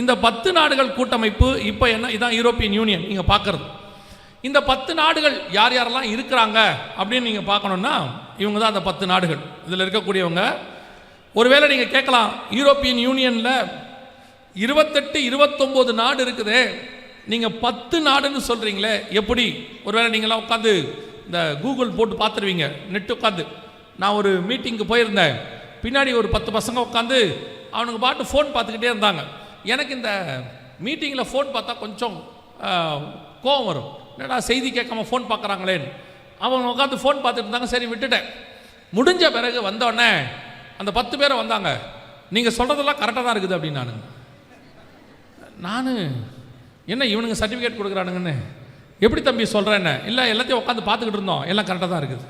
இந்த பத்து நாடுகள் கூட்டமைப்பு இப்போ என்ன? இதான் யூரோப்பியன் யூனியன் நீங்கள் பார்க்குறது இந்த பத்து நாடுகள் யார் யாரெல்லாம் இருக்கிறாங்க அப்படின்னு நீங்கள் பார்க்கணுன்னா இவங்க தான் அந்த பத்து நாடுகள். இதில் இருக்கக்கூடியவங்க. ஒருவேளை நீங்கள் கேட்கலாம் யூரோப்பியன் யூனியனில் இருபத்தெட்டு இருபத்தொம்போது நாடு இருக்குதே. நீங்கள் பத்து நாடுன்னு சொல்கிறீங்களே எப்படி? ஒருவேளை நீங்களாம் உட்காந்து இந்த கூகுள் போட்டு பார்த்துருவீங்க. நெட்டு உட்காந்து. நான் ஒரு மீட்டிங்க்கு போயிருந்தேன். பின்னாடி ஒரு பத்து பசங்க உட்காந்து அவனுங்க பாட்டு ஃபோன் பார்த்துக்கிட்டே இருந்தாங்க. எனக்கு இந்த மீட்டிங்கில் ஃபோன் பார்த்தா கொஞ்சம் கோவம் வரும். என்னடா செய்தி கேட்காம ஃபோன் பார்க்குறாங்களேன்னு. அவங்க உட்காந்து ஃபோன் பார்த்துட்டு இருந்தாங்க. சரி விட்டுட்டேன். முடிஞ்ச பிறகு வந்தோடனே அந்த பத்து பேரை வந்தாங்க. நீங்கள் சொல்கிறதெல்லாம் கரெக்டாக தான் இருக்குது அப்படின்னு நான். நான் என்ன இவனுங்க சர்டிஃபிகேட் கொடுக்குறானுங்கன்னு. எப்படி தம்பி சொல்கிறேன்னு இல்லை எல்லாத்தையும் உட்காந்து பார்த்துக்கிட்டு இருந்தோம். எல்லாம் கரெக்டாக தான் இருக்குது.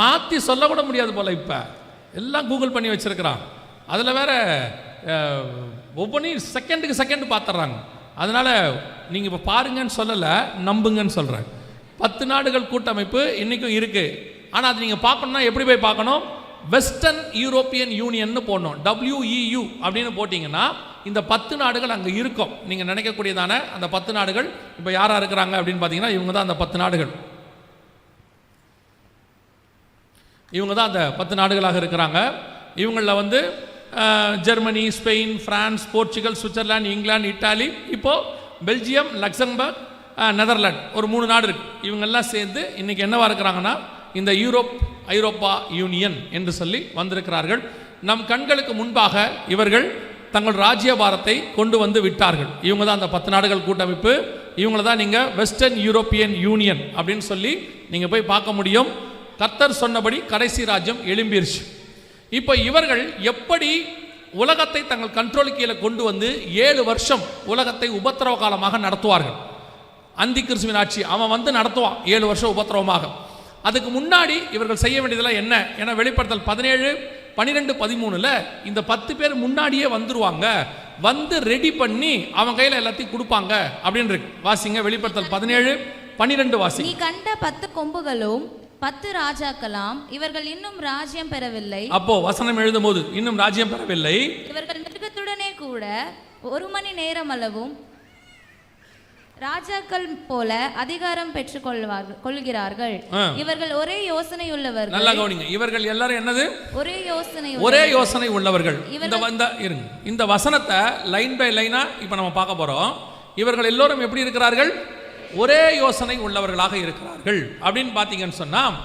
மாற்றி சொல்லக்கூட முடியாது போல் இப்போ. எல்லாம் கூகுள் பண்ணி வச்சுருக்கிறான். அதில் வேற ஒவ்வொன்றையும் செகண்டுக்கு செகண்ட் பார்த்துட்றாங்க அதனால் நீங்கள் இப்போ பாருங்கன்னு சொல்லலை நம்புங்கன்னு சொல்கிறேன் பத்து நாடுகள் கூட்டமைப்பு இன்றைக்கும் இருக்குது ஆனால் அது நீங்கள் பார்க்கணுன்னா எப்படி போய் பார்க்கணும்? வெஸ்டர்ன் யூரோப்பியன் யூனியன்னு போடணும். டபிள்யூஇயு அப்படின்னு போட்டிங்கன்னா இந்த பத்து நாடுகள் அங்கே இருக்கும். நீங்கள் நினைக்கக்கூடியதான அந்த பத்து நாடுகள் இப்போ யாராக இருக்கிறாங்க அப்படின்னு பார்த்தீங்கன்னா இவங்க தான் அந்த பத்து நாடுகள். இவங்க தான் அந்த பத்து நாடுகளாக இருக்கிறாங்க. இவங்களில் வந்து Germany Spain France Portugal Switzerland England Italy இப்போது பெல்ஜியம் லக்சம்பர்க் நெதர்லாண்ட் ஒரு மூணு நாடு இருக்குது இவங்கெல்லாம் சேர்ந்து இன்றைக்கி என்னவாக இருக்கிறாங்கன்னா இந்த யூரோப் ஐரோப்பா யூனியன் என்று சொல்லி வந்திருக்கிறார்கள். நம் கண்களுக்கு முன்பாக இவர்கள் தங்கள் ராஜ்யபாரத்தை கொண்டு வந்து விட்டார்கள். இவங்க தான் அந்த பத்து நாடுகள் கூட்டமைப்பு. இவங்கள தான் நீங்கள் வெஸ்டர்ன் யூரோப்பியன் யூனியன் அப்படின்னு சொல்லி நீங்கள் போய் பார்க்க முடியும். கத்தர் சொன்னபடி கடைசி ராஜ்யம் எழும்பிருச்சு. இப்போ இவர்கள் எப்படி உலகத்தை தங்கள் கண்ட்ரோல் கீழே கொண்டு வந்து ஏழு வருஷம் உலகத்தை உபத்திரவ காலமாக நடத்துவார்கள். அந்தி கிறிஸ்துவின் ஆட்சி அவன் வந்து நடத்துவான் ஏழு வருஷம் உபத்திரவமாக. அதுக்கு முன்னாடி இவர்கள் செய்ய வேண்டியதெல்லாம் என்ன? ஏன்னா வெளிப்படுத்தல் பதினேழு பன்னிரெண்டு பதிமூணுல இந்த பத்து பேர் முன்னாடியே வந்துருவாங்க. வந்து ரெடி பண்ணி அவன் கையில் எல்லாத்தையும் கொடுப்பாங்க அப்படின்னு இருக்கு. வாசிங்க வெளிப்படுத்தல் பதினேழு பன்னிரெண்டு வாசி. நீ கண்ட பத்து கொம்புகளும் பத்து ராஜாக்களாம் இவர்கள் இன்னும் ராஜ்யம் பெறவில்லை. அப்போ வசனம் எழுதும் போது இன்னும் ராஜ்யம் பெறவில்லை. இவர்கள் மிருகத்துடனே கூட ஒரு மணி நேரம் அளவும் ராஜாக்கள் போல அதிகாரம் பெற்றுக் கொள்வார்கள் கொள்கிறார்கள். இவர்கள் ஒரே யோசனை உள்ளவர்கள். நல்லா கவனிங்க. இவர்கள் எல்லாரும் என்னது? ஒரே யோசனை ஒரே யோசனை உள்ளவர்கள். இந்த இந்த இருங்க. இந்த வசனத்தை லைன் பை லைனா இப்போ நம்ம பார்க்க போறோம். இவர்கள் எல்லோரும் எப்படி இருக்கிறார்கள்? ஒரே யோசனை உள்ளவர்களாக இருக்கிறார்கள். அப்படின்னு பார்த்தீங்கன்னு சொன்னால்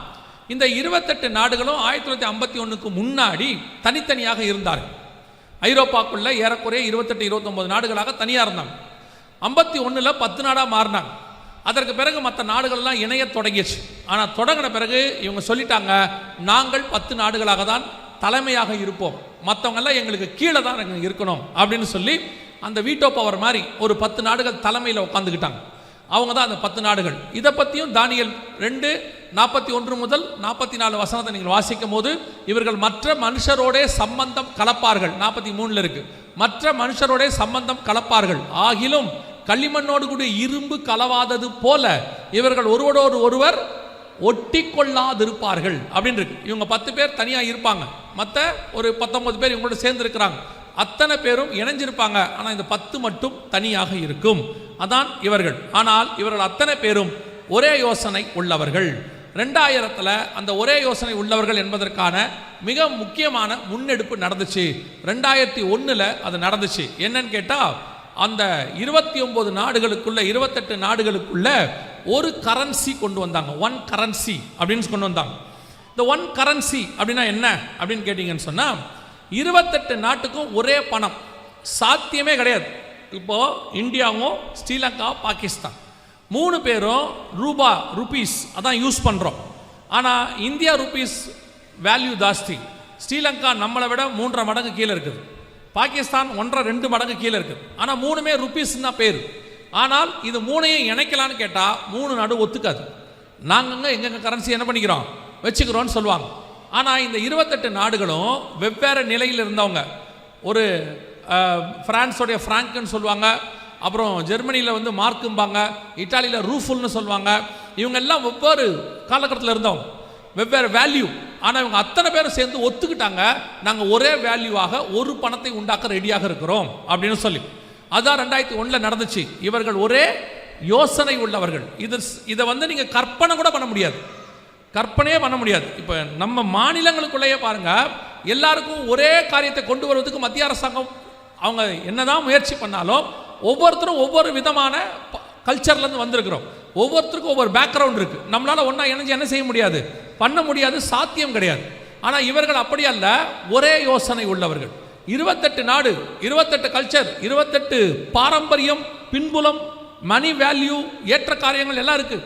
இந்த இருபத்தெட்டு நாடுகளும் ஆயிரத்தி தொள்ளாயிரத்தி ஐம்பத்தி ஒன்றுக்கு முன்னாடி தனித்தனியாக இருந்தார்கள். ஐரோப்பாக்குள்ள ஏறக்குறைய இருபத்தெட்டு இருபத்தொம்போது நாடுகளாக தனியாக இருந்தாங்க. ஐம்பத்தி ஒன்றில் பத்து நாடாக மாறினாங்க. அதற்கு பிறகு மற்ற நாடுகள்லாம் இணைய தொடங்கிடுச்சு ஆனால் தொடங்கின பிறகு இவங்க சொல்லிட்டாங்க நாங்கள் பத்து நாடுகளாக தான் தலைமையாக இருப்போம். மற்றவங்கெல்லாம் எங்களுக்கு கீழே தான் இருக்கணும். அப்படின்னு சொல்லி அந்த வீட்டோ பவர் மாதிரி ஒரு பத்து நாடுகள் தலைமையில் உட்காந்துக்கிட்டாங்க அவங்க தான் அந்த பத்து நாடுகள். இதை பற்றியும் தானியல் ரெண்டு நாற்பத்தி ஒன்று முதல் நாற்பத்தி நாலு வசனத்தை நீங்கள் வாசிக்கும் போது இவர்கள் மற்ற மனுஷரோடே சம்பந்தம் கலப்பார்கள். நாற்பத்தி மூணில் இருக்கு. மற்ற மனுஷரோடே சம்பந்தம் கலப்பார்கள். ஆகிலும் களிமண்ணோடு கூட இரும்பு கலவாதது போல இவர்கள் ஒருவரோடு ஒருவர் ஒட்டி கொள்ளாதிருப்பார்கள் அப்படின்னு இருக்கு. இவங்க பத்து பேர் தனியாக இருப்பாங்க. மற்ற ஒரு பத்தொன்பது பேர் இவங்களோட சேர்ந்து இருக்கிறாங்க அத்தனை பேரும் இணைஞ்சிருப்பாங்க. ஆனால் இந்த பத்து மட்டும் தனியாக இருக்கும். அதான் இவர்கள். ஆனால் இவர்கள் அத்தனை பேரும் ஒரே யோசனை உள்ளவர்கள். ரெண்டாயிரத்தில் அந்த ஒரே யோசனை உள்ளவர்கள் என்பதற்கான மிக முக்கியமான முன்னெடுப்பு நடந்துச்சு. ரெண்டாயிரத்தி ஒன்றில் அது நடந்துச்சு. என்னன்னு கேட்டால் அந்த இருபத்தி ஒம்பது நாடுகளுக்குள்ள இருபத்தெட்டு நாடுகளுக்குள்ள ஒரு கரன்சி கொண்டு வந்தாங்க. ஒன் கரன்சி அப்படின்னு கொண்டு வந்தாங்க. இந்த ஒன் கரன்சி அப்படின்னா என்ன? அப்படின்னு கேட்டிங்கன்னு சொன்னால் இருபத்தெட்டு நாட்டுக்கும் ஒரே பணம். சாத்தியமே கிடையாது. இப்போது இந்தியாவும் ஸ்ரீலங்கா பாகிஸ்தான். மூணு பேரும் ரூபா ருபீஸ் அதான் யூஸ் பண்ணுறோம் ஆனால் இந்தியா ருபீஸ் வேல்யூ ஜாஸ்தி. ஸ்ரீலங்கா நம்மளை விட மூன்றரை மடங்கு கீழே இருக்குது. பாகிஸ்தான் ஒன்றரை ரெண்டு மடங்கு கீழே இருக்குது ஆனால் மூணுமே ருபீஸ்னா பேர். ஆனால் இது மூணையும் இணைக்கலான்னு கேட்டால் மூணு நாடு ஒத்துக்காது. நாங்கள் எங்கெங்க கரன்சி என்ன பண்ணிக்கிறோம்? வச்சுக்கிறோன்னு சொல்லுவாங்க. ஆனால் இந்த இருபத்தெட்டு நாடுகளும் வெவ்வேறு நிலையில் இருந்தவங்க. ஒரு ஃப்ரான்ஸோடைய ஃப்ராங்க்னு சொல்லுவாங்க அப்புறம் ஜெர்மனியில் வந்து மார்க்கும்பாங்க இட்டாலியில் ரூஃபுல்னு சொல்லுவாங்க. இவங்க எல்லாம் வெவ்வேறு காலகட்டத்தில் இருந்தவங்க. வெவ்வேறு வேல்யூ ஆனால் இவங்க அத்தனை பேரும் சேர்ந்து ஒத்துக்கிட்டாங்க. நாங்கள் ஒரே வேல்யூவாக ஒரு பணத்தை உண்டாக்க ரெடியாக இருக்கிறோம் அப்படின்னு சொல்லி. அதான் ரெண்டாயிரத்தி ஒன்றில் நடந்துச்சு. இவர்கள் ஒரே யோசனை உள்ளவர்கள். இது இதை வந்து நீங்கள் கற்பனை கூட பண்ண முடியாது. கற்பனையே பண்ண முடியாது. இப்போ நம்ம மாநிலங்களுக்குள்ளேயே பாருங்கள் எல்லாருக்கும் ஒரே காரியத்தை கொண்டு வருவதுக்கு மத்திய அரசாங்கம் அவங்க என்னதான் முயற்சி பண்ணாலும் ஒவ்வொருத்தரும் ஒவ்வொரு விதமான கல்ச்சர்லேருந்து வந்திருக்கிறோம். ஒவ்வொருத்தருக்கும் ஒவ்வொரு பேக்ரவுண்ட் இருக்குது நம்மளால் ஒன்றா இணைஞ்சு என்ன செய்ய முடியாது? பண்ண முடியாது சாத்தியம் கிடையாது. ஆனால் இவர்கள் அப்படி அல்ல ஒரே யோசனை உள்ளவர்கள். இருபத்தெட்டு நாடு இருபத்தெட்டு கல்ச்சர் இருபத்தெட்டு பாரம்பரியம் பின்புலம் மணி வேல்யூ ஏற்ற காரியங்கள் எல்லாம் இருக்குது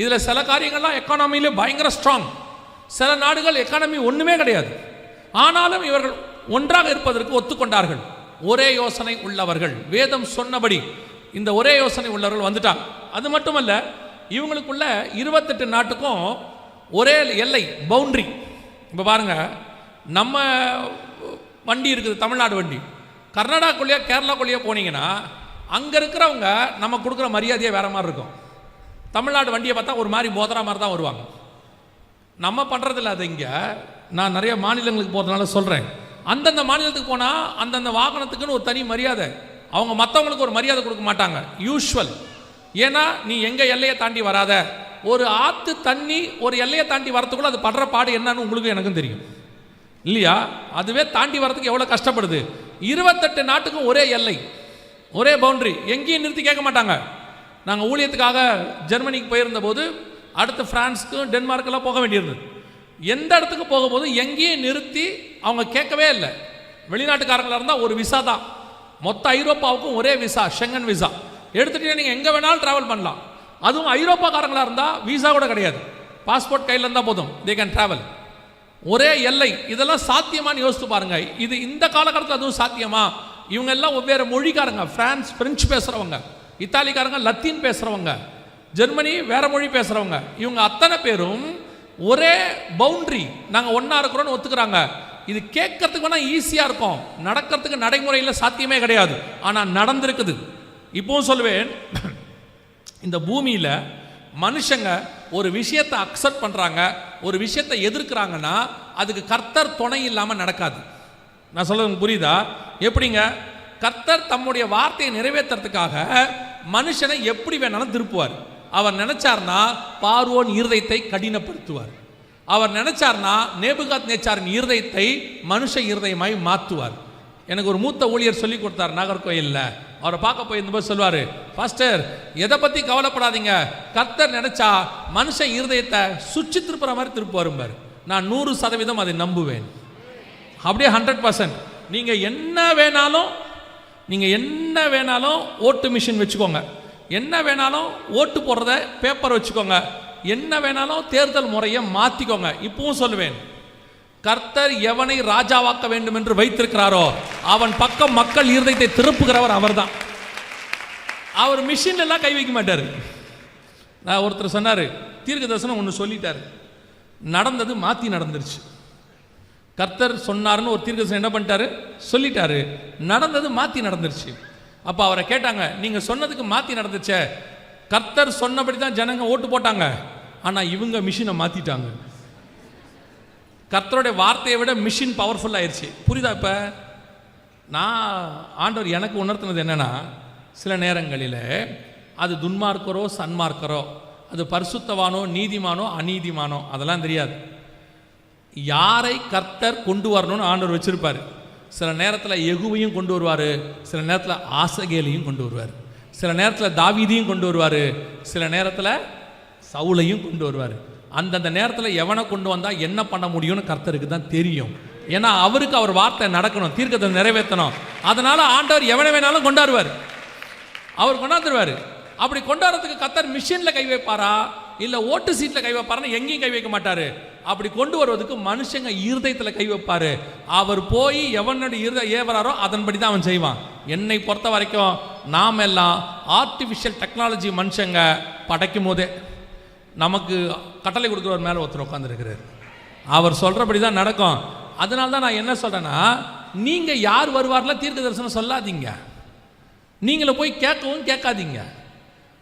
இதில் சில காரியங்கள்லாம் எக்கானமியில் பயங்கர ஸ்ட்ராங் சில நாடுகள் எக்கானமி ஒன்றுமே கிடையாது. ஆனாலும் இவர்கள் ஒன்றாக இருப்பதற்கு ஒத்துக்கொண்டார்கள். ஒரே யோசனை உள்ளவர்கள். வேதம் சொன்னபடி இந்த ஒரே யோசனை உள்ளவர்கள் வந்துட்டாங்க. அது மட்டுமல்ல இவங்களுக்குள்ள இருபத்தெட்டு நாட்டுக்கும் ஒரே எல்லை பவுண்ட்ரி இப்போ பாருங்க நம்ம வண்டி இருக்குது தமிழ்நாடு வண்டி. கர்நாடகாக்குள்ளேயோ கேரளாக்குள்ளேயோ போனீங்கன்னா அங்கே இருக்கிறவங்க நம்ம கொடுக்குற மரியாதையே வேற மாதிரி இருக்கும். தமிழ்நாடு வண்டியை பார்த்தா ஒரு மாதிரி போதரா மாதிரி தான் வருவாங்க. நம்ம பண்ணுறதில்ல அது இங்கே. நான் நிறைய மாநிலங்களுக்கு போகிறதுனால சொல்கிறேன் அந்தந்த மாநிலத்துக்கு போனால் அந்தந்த வாகனத்துக்குன்னு ஒரு தனி மரியாதை. அவங்க மற்றவங்களுக்கு ஒரு மரியாதை கொடுக்க மாட்டாங்க. யூஷுவல் ஏன்னா நீ எங்கள் எல்லையை தாண்டி வராத. ஒரு ஆற்று தண்ணி ஒரு எல்லையை தாண்டி வரத்துக்குள்ள அது படுற பாடு என்னன்னு உங்களுக்கும் எனக்கும் தெரியும். இல்லையா? அதுவே தாண்டி வரதுக்கு எவ்வளோ கஷ்டப்படுது. இருபத்தெட்டு நாட்டுக்கும் ஒரே எல்லை. ஒரே பவுண்ட்ரி எங்கேயும் நிறுத்தி கேட்க மாட்டாங்க. நாங்கள் ஊழியத்துக்காக ஜெர்மனிக்கு போயிருந்த போது அடுத்து ஃப்ரான்ஸுக்கும் டென்மார்க்கெல்லாம் போக வேண்டியிருந்தது. எந்த இடத்துக்கு போகும்போது எங்கேயும் நிறுத்தி அவங்க கேட்கவே இல்லை. வெளிநாட்டுக்காரங்களாக இருந்தால் ஒரு விசா தான். மொத்த ஐரோப்பாவுக்கும் ஒரே விசா ஷெங்கன் விசா. எடுத்துகிட்டே நீங்கள் எங்கே வேணாலும் ட்ராவல் பண்ணலாம். அதுவும் ஐரோப்பாக்காரங்களாக இருந்தால் விசா கூட கிடையாது. பாஸ்போர்ட் கையில் இருந்தால் போதும். தே கேன் ட்ராவல் ஒரே எல்லை. இதெல்லாம் சாத்தியமான்னு யோசித்து பாருங்கள் இது இந்த காலகட்டத்தில் அதுவும் சாத்தியமா? இவங்க எல்லாம் வெவ்வேறு மொழிக்காரங்க. ஃப்ரான்ஸ் பிரெஞ்சு பேசுகிறவங்க இத்தாலிக்காரங்க லத்தீன் பேசுகிறவங்க ஜெர்மனி வேற மொழி பேசுகிறவங்க இவங்க அத்தனை பேரும் ஒரே பவுண்ட்ரி நாங்கள் ஒன்றா இருக்கிறோன்னு ஒத்துக்கிறாங்க. இது கேட்கறதுக்கு வேணால் ஈஸியாக இருக்கும். நடக்கிறதுக்கு நடைமுறையில் சாத்தியமே கிடையாது. ஆனால் நடந்திருக்குது. இப்போவும் சொல்லுவேன் இந்த பூமியில் மனுஷங்க ஒரு விஷயத்தை அக்செப்ட் பண்ணுறாங்க ஒரு விஷயத்தை எதிர்க்கிறாங்கன்னா அதுக்கு கர்த்தர் துணை இல்லாமல் நடக்காது. நான் சொல்கிறது புரியுதா? எப்படிங்க? கர்த்தர் தம்முடைய வார்த்தையை நிறைவேற்றுறதுக்காக மனுஷனை எப்படி வேணாலும் திருப்புவார். அவர் நினைச்சார்னா பார்வோன் இருதயத்தை கடினப்படுத்துவார். அவர் நினைச்சார்னா நேபுகாத் நேச்சாரின் இருதயத்தை மனுஷ இருதயமாய் மாற்றுவார் எனக்கு ஒரு மூத்த ஊழியர் சொல்லி கொடுத்தார் நாகர்கோயிலில். அவரை பார்க்க போயிருந்தபோது சொல்லுவார் பாஸ்டர் எதை பற்றி கவலைப்படாதீங்க. கர்த்தர் நினைச்சா மனுஷன் இருதயத்தை சுற்றி திருப்புற மாதிரி திருப்புவாரும்பார் நான் நூறு சதவீதம் அதை நம்புவேன். அப்படியே ஹண்ட்ரட் பர்சன்ட் நீங்கள் என்ன வேணாலும் நீங்கள் என்ன வேணாலும் ஓட்டு மிஷின் வச்சுக்கோங்க. என்ன வேணாலும் ஓட்டு போடுறத பேப்பர் வச்சுக்கோங்க. என்ன வேணாலும் தேர்தல் முறையை மாற்றிக்கோங்க இப்பவும் சொல்லுவேன். கர்த்தர் எவனை ராஜாவாக்க வேண்டும் என்று வைத்திருக்கிறாரோ அவன் பக்கம் மக்கள் இருதயத்தை திருப்புகிறவர் அவர்தான். அவர் மிஷின் எல்லாம் கை வைக்க மாட்டார். நான் ஒருத்தர் சொன்னார் தீர்க்க தரிசனம் ஒன்று சொல்லிட்டார். நடந்தது மாற்றி நடந்துருச்சு. கர்த்தர் சொன்னார்னு ஒரு தீர்க்கதரிசனம் என்ன பண்ணிட்டாரு? சொல்லிட்டாரு. நடந்தது மாற்றி நடந்துருச்சு. அப்போ அவரை கேட்டாங்க நீங்கள் சொன்னதுக்கு மாற்றி நடந்துச்சே. கர்த்தர் சொன்னபடி தான் ஜனங்க ஓட்டு போட்டாங்க. ஆனால் இவங்க மிஷினை மாற்றிட்டாங்க கர்த்தருடைய வார்த்தையை விட மிஷின் பவர்ஃபுல் ஆயிடுச்சு புரியுதா இப்போ? நான் ஆண்டவர் எனக்கு உணர்த்தினது என்னென்னா சில நேரங்களில் அது துன்மார்க்கரோ சன்மார்க்கரோ அது பரிசுத்தவானோ நீதிமானோ அநீதிமானோ அதெல்லாம் தெரியாது. யாரை கர்த்தர் கொண்டு வரணும்னு ஆண்டவர் வச்சிருப்பார்? சில நேரத்தில் எகுவையும் கொண்டு வருவார் சில நேரத்தில் ஆசகேலையும் கொண்டு வருவார் சில நேரத்தில் தாவீதியும் கொண்டு வருவார் சில நேரத்தில் சவுளையும் கொண்டு வருவார். அந்தந்த நேரத்தில் எவனை கொண்டு வந்தால் என்ன பண்ண முடியும்னு கர்த்தருக்கு தான் தெரியும். ஏன்னா அவருக்கு அவர் வார்த்தை நடக்கணும் தீர்க்கத்தை நிறைவேற்றணும். அதனால் ஆண்டவர் எவனை வேணாலும் கொண்டாடுவார். அவர் கொண்டாந்துருவார். அப்படி கொண்டாடுறதுக்கு கத்தர் மிஷினில் கை வைப்பாரா? இல்லை ஓட்டு சீட்டில் கை வைப்பாருன்னா எங்கேயும் கை வைக்க மாட்டார். அப்படி கொண்டு வருவதுக்கு மனுஷங்க இருதயத்தில் கை வைப்பார். அவர் போய் எவனுடைய இருதய ஏவராரோ அதன்படி தான் அவன் செய்வான். என்னை பொறுத்த வரைக்கும் நாம் எல்லாம் ஆர்டிஃபிஷியல் டெக்னாலஜி மனுஷங்க படைக்கும் போதே நமக்கு கட்டளை கொடுக்குறவர் மேலே ஒருத்தர் உட்காந்துருக்கிறார் அவர் சொல்கிறபடி தான் நடக்கும். அதனால தான் நான் என்ன சொல்கிறேன்னா நீங்கள் யார் வருவார்லாம் தீர்க்க தரிசனம் சொல்லாதீங்க. நீங்களே போய் கேட்கவும் கேட்காதீங்க.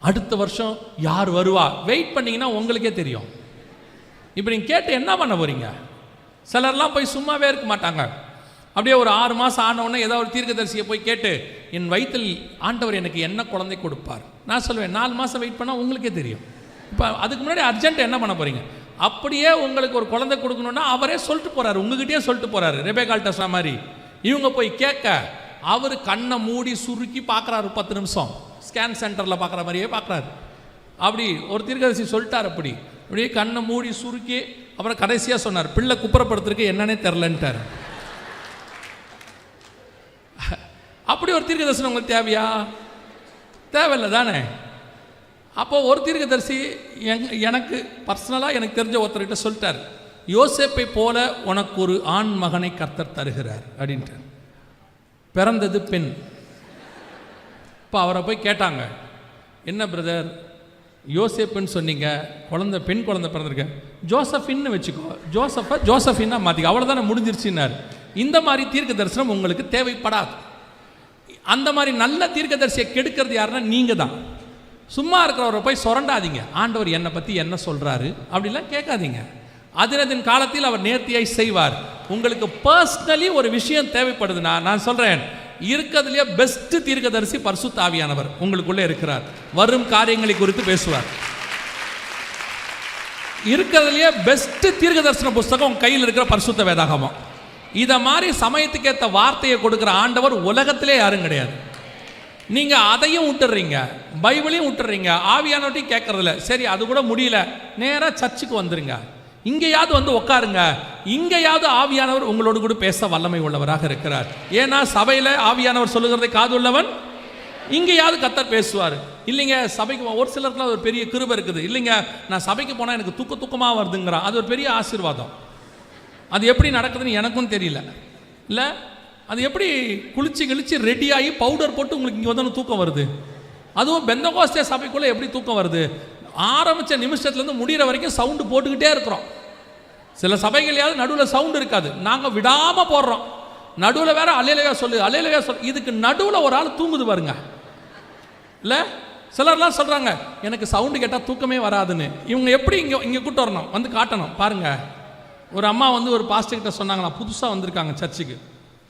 அடுத்த வருஷம் யார் வருவா? வெயிட் பண்ணீங்கன்னா உங்களுக்கே தெரியும். இப்போ நீங்கள் கேட்டு என்ன பண்ண போறீங்க? சிலர்லாம் போய் சும்மாவே இருக்க மாட்டாங்க. அப்படியே ஒரு ஆறு மாதம் ஆனவுடனே ஏதோ ஒரு தீர்க்கதரிசியை போய் கேட்டு என் வயிற்றில் ஆண்டவர் எனக்கு என்ன குழந்தை கொடுப்பார்? நான் சொல்லுவேன் நாலு மாதம் வெயிட் பண்ணால் உங்களுக்கே தெரியும். இப்போ அதுக்கு முன்னாடி அர்ஜென்ட் என்ன பண்ண போகிறீங்க அப்படியே உங்களுக்கு ஒரு குழந்தை கொடுக்கணுன்னா அவரே சொல்லிட்டு போகிறாரு உங்ககிட்டயே சொல்லிட்டு போகிறாரு ரெபேகால்ட்ட சொன்ன மாதிரி. இவங்க போய் கேட்க அவர் கண்ணை மூடி சுருக்கி பார்க்குறாரு பத்து நிமிஷம். ஸ்கேன் சென்டரில் பார்க்குற மாதிரியே பார்க்குறாரு அப்படி ஒரு தீர்க்கதரிசி சொல்லிட்டார் அப்படி. அப்படியே கண்ணை மூடி சுருக்கி அப்புறம் கடைசியாக சொன்னார் பிள்ளை குப்புறப்படுத்துறதுக்கு என்னன்னே தெரிலன்ட்டார் அப்படி ஒரு தீர்க்கதரிசனம் உங்களுக்கு தேவையா? தேவையில்லை தானே? அப்போ ஒரு தீர்க்கதரிசி எங் எனக்கு பர்சனலாக எனக்கு தெரிஞ்ச ஒருத்தர்கிட்ட சொல்லிட்டார் யோசேப்பை போல உனக்கு ஒரு ஆண் மகனை கர்த்தர் தருகிறார். அப்படின்ட்டு பிறந்தது பெண். அப்போ அவரை போய் கேட்டாங்க. என்ன பிரதர் யோசேப்புன்னு சொன்னீங்க. குழந்தை பெண் குழந்தை பிறந்திருக்க. ஜோசஃபின்னு வச்சுக்கோ. ஜோசஃபை ஜோசஃபின்னா மாற்றிக்க அவ்வளோதானே முடிஞ்சிருச்சுன்னார். இந்த மாதிரி தீர்க்க தரிசனம் உங்களுக்கு தேவைப்படாது. அந்த மாதிரி நல்ல தீர்க்க தரிசியை கெடுக்கிறது யாருன்னா நீங்கள் தான் சும்மா இருக்கிறவரை போய் சுரண்டாதீங்க. ஆண்டவர் என்னை பற்றி என்ன சொல்கிறாரு அப்படிலாம் கேட்காதீங்க. அதினதின் காலத்தில் அவர் நேர்த்தியாய் செய்வார். உங்களுக்கு பர்சனலி ஒரு விஷயம் தேவைப்படுதுன்னா நான் சொல்கிறேன் இருக்கிறதுலையே பெஸ்ட் தீர்க்கதரிசி பரிசுத்த ஆவியானவர் உங்களுக்குள்ளே இருக்கிறார். வரும் காரியங்களை குறித்து பேசுவார். இருக்கிறதுலையே பெஸ்ட் தீர்க்கதரிசன புஸ்தகம் உங்க கையில் இருக்கிற பரிசுத்த வேதாகமம். இதை மாதிரி சமயத்துக்கு ஏற்ற வார்த்தையை கொடுக்குற ஆண்டவர் உலகத்திலே யாரும் கிடையாது. நீங்கள் அதையும் விட்டுறீங்க பைபிளையும் விட்டுறீங்க ஆவியானவட்டையும் கேட்கறதில்ல. சரி அது கூட முடியல. நேராக சர்ச்சுக்கு வந்துருங்க. இங்கேயாவது வந்து உட்காருங்க இங்கேயாவது ஆவியானவர் உங்களோடு கூட பேச வல்லமை உள்ளவராக இருக்கிறார். ஏன்னா சபையில் ஆவியானவர் சொல்லுகிறதை காது உள்ளவன்? இங்கேயாவது கத்தர் பேசுவார். இல்லைங்க சபைக்கு ஒரு சிலருக்குலாம் ஒரு பெரிய கிருப இருக்குது. இல்லைங்க நான் சபைக்கு போனால் எனக்கு தூக்க தூக்கமாக வருதுங்கிறான். அது ஒரு பெரிய ஆசீர்வாதம். அது எப்படி நடக்குதுன்னு எனக்கும் தெரியல. இல்லை அது எப்படி குளிச்சு கிழிச்சு ரெடியாகி பவுடர் போட்டு உங்களுக்கு இங்கே வந்து தூக்கம் வருது? அதுவும் பெந்தகோஸ்தே சபைக்குள்ளே எப்படி தூக்கம் வருது? ஆரம்பித்த நிமிஷத்துலேருந்து முடிகிற வரைக்கும் சவுண்டு போட்டுக்கிட்டே இருக்கிறோம். சில சபைகளையாவது நடுவில் சவுண்டு இருக்காது. நாங்கள் விடாமல் போடுறோம். நடுவில் வேற அலையிலையா சொல்லு அலையிலையா சொல்லு. இதுக்கு நடுவில் ஒரு ஆள் தூங்குது பாருங்க. இல்லை? சிலர்லாம் சொல்கிறாங்க எனக்கு சவுண்டு கேட்டால் தூக்கமே வராதுன்னு. இவங்க எப்படி இங்கே இங்கே கூட்டு வரணும்? வந்து காட்டணும். பாருங்க. ஒரு அம்மா வந்து ஒரு பாஸ்டர் கிட்ட சொன்னாங்களா புதுசாக வந்திருக்காங்க சர்ச்சுக்கு.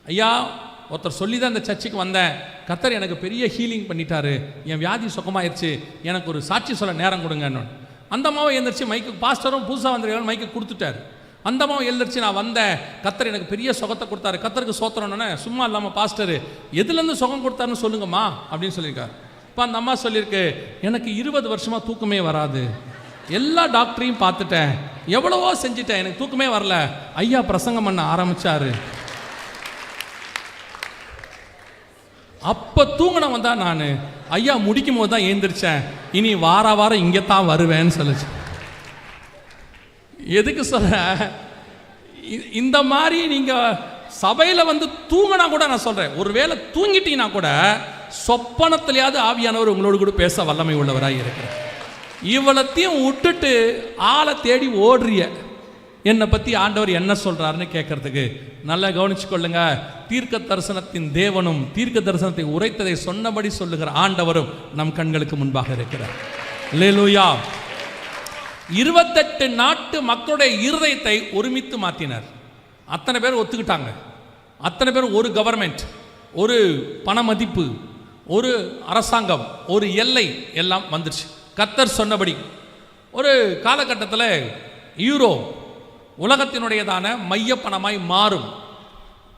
ஐயா ஒருத்தர் சொல்லி தான் இந்த சர்ச்சுக்கு வந்தேன். கத்தர் எனக்கு பெரிய ஹீலிங் பண்ணிட்டாரு. என் வியாதி சுகமாயிருச்சு. எனக்கு ஒரு சாட்சி சொல்ல நேரம் கொடுங்கன்னு. அந்த அம்மாவை எழுந்திரிச்சு மைக்கு பாஸ்டரும் புதுசாக வந்திருக்காங்க மைக்கு கொடுத்துட்டாரு. அந்த அம்மாவை எழுந்திரிச்சு நான் வந்தேன் கத்தர் எனக்கு பெரிய சுகத்தை கொடுத்தாரு. கத்தருக்கு சோத்திரம்னு சும்மா இல்லாமல் பாஸ்டர் எதுலேருந்து சுகம் கொடுத்தாருன்னு சொல்லுங்கம்மா அப்படின்னு சொல்லியிருக்காரு. இப்போ அந்த அம்மா சொல்லியிருக்கு எனக்கு இருபது வருஷமாக தூக்கமே வராது. எல்லா டாக்டரையும் பார்த்துட்டேன். எவ்வளவோ செஞ்சுட்டேன் எனக்கு தூக்கமே வரல. ஐயா பிரசங்கம் பண்ண ஆரம்பிச்சாரு. அப்போ தூங்கினவன் தான் நான். ஐயா முடிக்கும் போது தான் ஏந்திரிச்சேன். இனி வார வாரம் இங்கே தான் வருவேன்னு சொல்லுச்சு. எதுக்கு சொல்ல இந்த மாதிரி நீங்கள் சபையில் வந்து தூங்கினா கூட நான் சொல்கிறேன் ஒருவேளை தூங்கிட்டீங்கன்னா கூட சொப்பனத்திலேயாவது ஆவியானவர் உங்களோடு கூட பேச வல்லமை உள்ளவராக இருக்கிறார். இவ்வளத்தையும் விட்டுட்டு ஆளை தேடி ஓடுறிய. என்னை பற்றி ஆண்டவர் என்ன சொல்கிறாருன்னு கேட்கறதுக்கு நல்லா கவனிச்சு கொள்ளுங்க தீர்க்க தரிசனத்தின் தேவனும் தீர்க்க தரிசனத்தை உரைத்ததை சொன்னபடி சொல்லுகிற ஆண்டவரும் நம் கண்களுக்கு முன்பாக இருக்கிறார். லேலூயா இருபத்தெட்டு நாட்டு மக்களுடைய இருதயத்தை ஒருமித்து மாற்றினார் அத்தனை பேர் ஒத்துக்கிட்டாங்க. அத்தனை பேர் ஒரு கவர்மெண்ட் ஒரு பண மதிப்பு ஒரு அரசாங்கம் ஒரு எல்லை எல்லாம் வந்துருச்சு. கத்தர் சொன்னபடி ஒரு காலகட்டத்தில் யூரோ உலகத்தினுடையதான மைய பணமாய் மாறும்.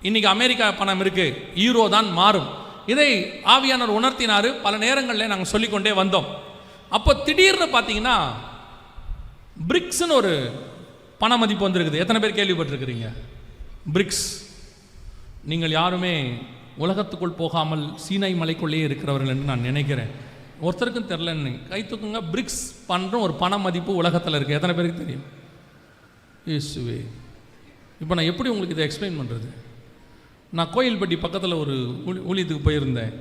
இன்னைக்கு அமெரிக்கா பணம் இருக்கு ஈரோ தான் மாறும். இதை ஆவியானவர் உணர்த்தினார் பல நேரங்களில் நாங்கள் சொல்லிக்கொண்டே வந்தோம். அப்போ திடீர்னு பார்த்தீங்கன்னா பிரிக்ஸ்னு ஒரு பண மதிப்பு வந்திருக்குது. எத்தனை பேர் கேள்விப்பட்டிருக்கிறீங்க? பிரிக்ஸ். நீங்கள் யாருமே உலகத்துக்குள் போகாமல் சீனாய் மலைக்குள்ளேயே இருக்கிறவர்கள் என்று நான் நினைக்கிறேன். ஒருத்தருக்கும் தெரிலன்னு கை தூக்குங்க பிரிக்ஸ் பண்ணுற ஒரு பண மதிப்பு உலகத்தில் இருக்குது எத்தனை பேருக்கு தெரியும்? இயேசுவே. இப்போ நான் எப்படி உங்களுக்கு இதை எக்ஸ்பிளைன் பண்ணுறது நான் கோயில்பட்டி பக்கத்தில் ஒரு ஊழி ஊழியத்துக்கு போயிருந்தேன்.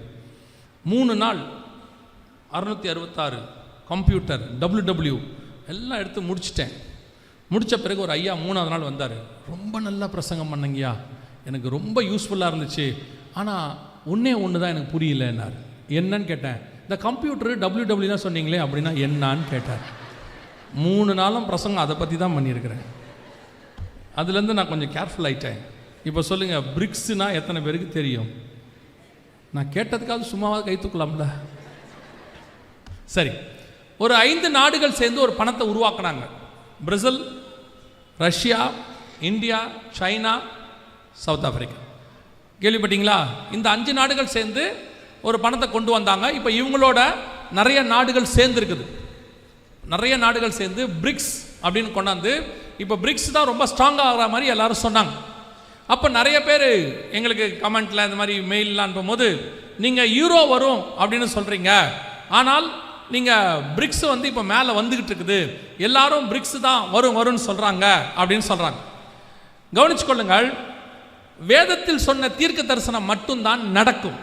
மூணு நாள் அறுநூற்றி அறுபத்தாறு கம்ப்யூட்டர் டபிள்யூ எல்லாம் எடுத்து முடிச்சிட்டேன். முடித்த பிறகு ஒரு ஐயா மூணாவது நாள் வந்தார். ரொம்ப நல்லா பிரசங்கம் பண்ணங்கய்யா. எனக்கு ரொம்ப யூஸ்ஃபுல்லாக இருந்துச்சு. ஆனால் ஒன்றே ஒன்று தான் எனக்கு புரியலன்னார். என்னன்னு கேட்டேன். இந்த கம்ப்யூட்டர் டபிள்யூ தான் சொன்னீங்களே அப்படின்னா என்னான்னு கேட்டார். மூணு நாளும் பிரசங்கம் அதை பற்றி தான் பண்ணியிருக்கிறேன். அதுலேருந்து நான் கொஞ்சம் கேர்ஃபுல் ஆயிட்டேன். இப்போ சொல்லுங்கள் பிரிக்ஸ்னா எத்தனை பேருக்கு தெரியும்? நான் கேட்டதுக்காவது சும்மாவாக கைத்துக்கலாம்ல சரி ஒரு ஐந்து நாடுகள் சேர்ந்து ஒரு பணத்தை உருவாக்குனாங்க. Brazil Russia India China South Africa. கேள்விப்பட்டீங்களா? இந்த அஞ்சு நாடுகள் சேர்ந்து ஒரு பணத்தை கொண்டு வந்தாங்க. இப்போ இவங்களோட நிறைய நாடுகள் சேர்ந்து இருக்குது நிறைய நாடுகள் சேர்ந்து பிரிக்ஸ் அப்படின்னு கொண்டாந்து இப்போ பிரிக்ஸ் தான் ரொம்ப ஸ்ட்ராங்காக ஆகிற மாதிரி எல்லாரும் சொன்னாங்க. அப்போ நிறைய பேர் எங்களுக்கு கமெண்ட்டில் இந்த மாதிரி மெயிலெலாம் அனுப்பும்போது நீங்கள் யூரோ வரும் அப்படின்னு சொல்கிறீங்க ஆனால் நீங்கள் பிரிக்ஸ் வந்து இப்போ மேலே வந்துக்கிட்டு இருக்குது. எல்லாரும் பிரிக்ஸ் தான் வரும் வரும்னு சொல்கிறாங்க அப்படின்னு சொல்கிறாங்க கவனிச்சுக்கொள்ளுங்கள் வேதத்தில் சொன்ன தீர்க்க தரிசனம் மட்டும்தான் நடக்கும்.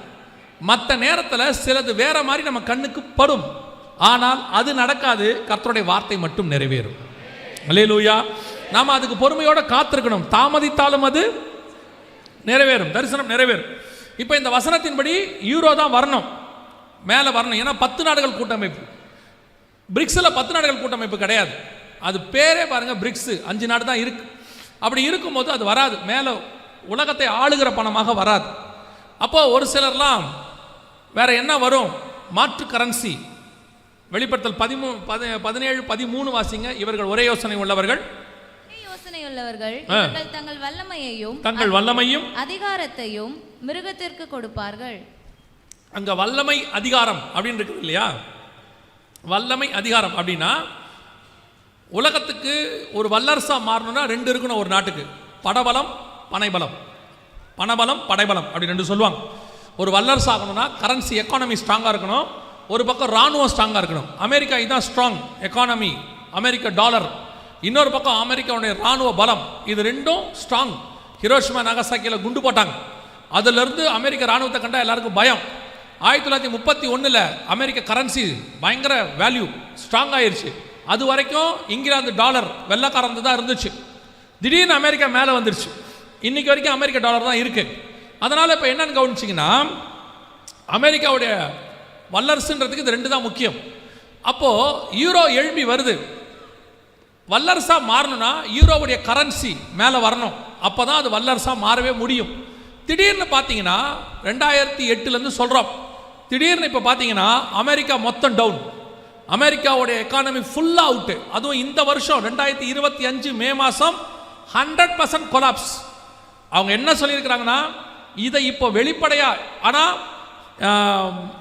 மற்ற நேரத்தில் சிலது வேற மாதிரி நம்ம கண்ணுக்கு படும். ஆனால் அது நடக்காது கர்த்தருடைய வார்த்தை மட்டும் நிறைவேறும். அலையலூயா நாம் அதுக்கு பொறுமையோட காத்திருக்கணும். தாமதித்தாலும் அது நிறைவேறும். தரிசனம் நிறைவேறும். இப்போ இந்த வசனத்தின்படி யூரோ தான் வரணும். மேலே வரணும். ஏன்னா பத்து நாடுகள் கூட்டமைப்பு. பிரிக்ஸில் பத்து நாடுகள் கூட்டமைப்பு கிடையாது. அது பேரே பாருங்கள் பிரிக்ஸு. அஞ்சு நாடு தான் இருக்கு. அப்படி இருக்கும்போது அது வராது. மேலே உலகத்தை ஆளுகிற பணமாக வராது. அப்போ ஒரு சிலர்லாம் வேற என்ன வரும்? மாற்று கரன்சி வெளிப்படுத்தல் பதிமூ பதி பதினேழு பதிமூணு வாசிங்க. இவர்கள் ஒரே யோசனை உள்ளவர்கள். இவர்கள் தங்கள் வல்லமையையும் தங்கள் வல்லமையும் அதிகாரத்தையும் மிருகத்திற்கு கொடுப்பார்கள். அங்க வல்லமை அதிகாரம் அப்படின்னு இருக்குது இல்லையா? வல்லமை அதிகாரம் அப்படின்னா உலகத்துக்கு ஒரு வல்லரசா மாறணும்னா ரெண்டு இருக்கணும் ஒரு நாட்டுக்கு. படபலம் பனைபலம். பணபலம் படைபலம் அப்படி ரெண்டு சொல்லுவாங்க. ஒரு வல்லரசு ஆகணும்னா கரன்சி எக்கானமி ஸ்ட்ராங்காக இருக்கணும். ஒரு பக்கம் ராணுவம் ஸ்ட்ராங்காக இருக்கணும். அமெரிக்கா இதுதான் ஸ்ட்ராங் எக்கானமி அமெரிக்க டாலர் இன்னொரு பக்கம் அமெரிக்காவுடைய ராணுவ பலம். இது ரெண்டும் ஸ்ட்ராங் ஹிரோஷிமா நகசாக்கியில் குண்டு போட்டாங்க. அதிலிருந்து அமெரிக்க ராணுவத்தை கண்டா எல்லாருக்கும் பயம். ஆயிரத்தி தொள்ளாயிரத்தி முப்பத்தி ஒன்றில் அமெரிக்க கரன்சி பயங்கர வேல்யூ ஸ்ட்ராங் ஆயிடுச்சு அது வரைக்கும் இங்கிலாந்து டாலர் வெள்ளக்காரந்து தான் இருந்துச்சு. திடீர்னு அமெரிக்கா மேலே வந்துருச்சு. இன்றைக்கி வரைக்கும் அமெரிக்க டாலர் தான் இருக்குது அதனால் இப்போ என்னென்னு கவனிச்சிங்கன்னா அமெரிக்காவுடைய வல்லரசுன்றதுக்கு இது ரெண்டு தான் முக்கியம். அப்போது யூரோ எழும்பி வருது. வல்லரசாக மாறணும்னா யூரோவுடைய கரன்சி மேலே வரணும். அப்போ தான் அது வல்லரசாக மாறவே முடியும். திடீர்னு பார்த்தீங்கன்னா ரெண்டாயிரத்தி எட்டுலேருந்து சொல்கிறோம் திடீர்னு இப்போ பார்த்தீங்கன்னா அமெரிக்கா மொத்தம் டவுன் அமெரிக்காவுடைய எக்கானமி ஃபுல்லாக அவுட்டு அதுவும் இந்த வருஷம் ரெண்டாயிரத்தி இருபத்தி அஞ்சு மே மாதம் ஹண்ட்ரட் பர்சன்ட் கொலாப்ஸ் அவங்க என்ன சொல்லியிருக்கிறாங்கன்னா இதை இப்போ வெளிப்படையாக ஆனால்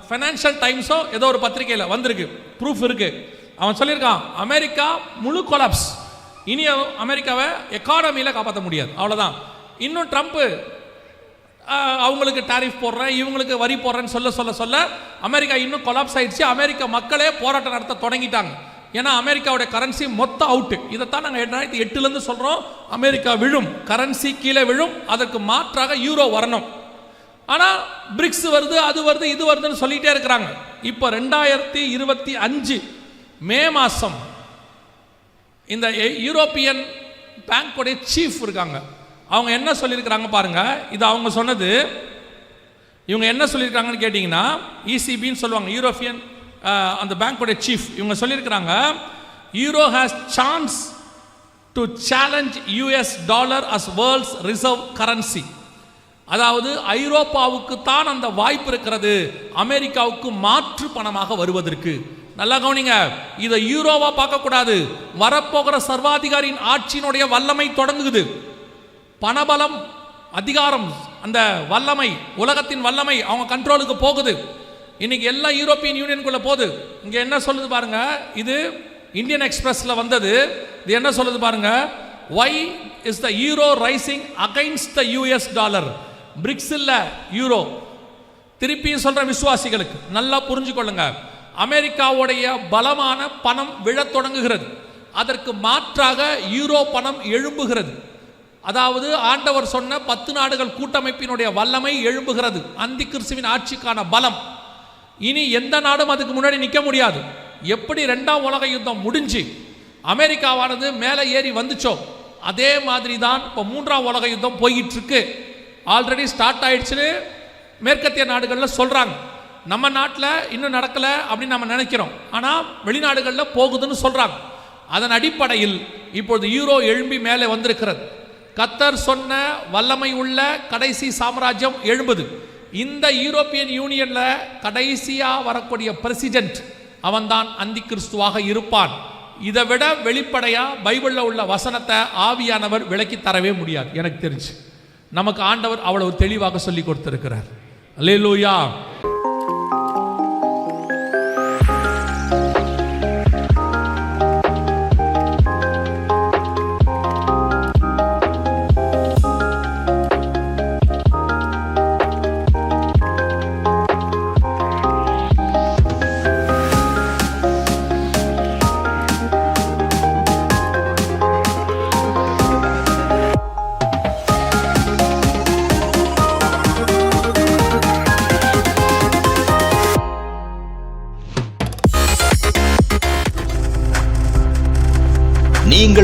ஃபைனான்ஷியல் டைம்ஸோ ஏதோ ஒரு பத்திரிக்கையில் வந்திருக்கு. ப்ரூஃப் இருக்கு. அவன் சொல்லியிருக்கான் அமெரிக்கா முழு கொலாப்ஸ் இனி அமெரிக்காவை எக்கானமியில் காப்பாற்ற முடியாது. அவ்வளோதான் இன்னும் ட்ரம்ப்பு அவங்களுக்கு டாரிஃப் போடுறேன் இவங்களுக்கு வரி போடுறேன்னு சொல்ல சொல்ல சொல்ல அமெரிக்கா இன்னும் கொலாப்ஸ் ஆயிடுச்சு. அமெரிக்க மக்களே போராட்டம் நடத்த தொடங்கிட்டாங்க. ஏன்னா அமெரிக்காவுடைய கரன்சி மொத்தம் அவுட்டு இதைத்தான் நாங்கள் ரெண்டாயிரத்தி எட்டுலேருந்து சொல்கிறோம் அமெரிக்கா விழும். கரன்சி கீழே விழும். அதற்கு மாற்றாக யூரோ வரணும். ஆனால் பிரிக்ஸ் வருது அது வருது இது வருதுன்னு சொல்லிகிட்டே இருக்கிறாங்க. இப்போ ரெண்டாயிரத்தி இருபத்தி அஞ்சு மே மாதம் இந்த யூரோப்பியன் பேங்க்குடைய சீஃப் இருக்காங்க. அவங்க என்ன சொல்லியிருக்கிறாங்க பாருங்கள் இது அவங்க சொன்னது இவங்க என்ன சொல்லியிருக்காங்கன்னு கேட்டிங்கன்னா இசிபின்னு சொல்லுவாங்க யூரோப்பியன் அந்த பேங்க்குடைய சீஃப் இவங்க சொல்லியிருக்கிறாங்க euro has chance to challenge US dollar as world's reserve currency அதாவது ஐரோப்பாவுக்கு தான் அந்த வாய்ப்பு இருக்கிறது. அமெரிக்காவுக்கு மாற்று பணமாக வருவதற்கு. நல்லா கவனிங்க. இதை யூரோவா பார்க்கக்கூடாது. வரப்போகிற சர்வாதிகாரியின் ஆட்சியினுடைய வல்லமை தொடங்குது. பணபலம் அதிகாரம் அந்த வல்லமை உலகத்தின் வல்லமை அவங்க கண்ட்ரோலுக்கு போகுது. இன்னைக்கு எல்லாம் யூரோப்பியன் யூனியனுக்குள்ள போகுது. இங்கே என்ன சொல்லுது பாருங்க. இது இந்தியன் எக்ஸ்பிரஸில் வந்தது. இது என்ன சொல்லுது பாருங்க. Why is the euro rising against the US dollar BRICS இல்லை யூரோ திருப்பியும் சொல்கிற விசுவாசிகளுக்கு நல்லா புரிஞ்சுக்கொள்ளுங்க. அமெரிக்காவுடைய பலமான பணம் விழத் தொடங்குகிறது. அதற்கு மாற்றாக யூரோ பணம் எழும்புகிறது. அதாவது ஆண்டவர் சொன்ன பத்து நாடுகள் கூட்டமைப்பினுடைய வல்லமை எழும்புகிறது. அந்தி கிறிஸ்துவின் ஆட்சிக்கான பலம். இனி எந்த நாடும் அதுக்கு முன்னாடி நிற்க முடியாது. எப்படி ரெண்டாம் உலக யுத்தம் முடிஞ்சு அமெரிக்காவானது மேலே ஏறி வந்துச்சோ அதே மாதிரி தான் இப்போ மூன்றாம் உலக யுத்தம் போயிட்டு இருக்கு. ஆல்ரெடி ஸ்டார்ட் ஆயிடுச்சுன்னு மேற்கத்திய நாடுகளில் சொல்கிறாங்க நம்ம நாட்டில் இன்னும் நடக்கலை அப்படின்னு நம்ம நினைக்கிறோம். ஆனால் வெளிநாடுகளில் போகுதுன்னு சொல்கிறாங்க அதன் அடிப்படையில் இப்பொழுது யூரோ எழும்பி மேலே வந்திருக்கிறது. கத்தர் சொன்ன வல்லமை உள்ள கடைசி சாம்ராஜ்யம் எழும்புது. இந்த யூரோப்பியன் யூனியனில் கடைசியாக வரக்கூடிய பிரசிடென்ட் அவன்தான் அந்தி கிறிஸ்துவாக இருப்பான். இதை விட வெளிப்படையாக பைபிளில் உள்ள வசனத்தை ஆவியானவர் விளக்கி தரவே முடியாது. எனக்கு தெரிஞ்சு. நமக்கு ஆண்டவர் அவ்வளவு தெளிவாக சொல்லி கொடுத்திருக்கிறார். அல்லேலூயா.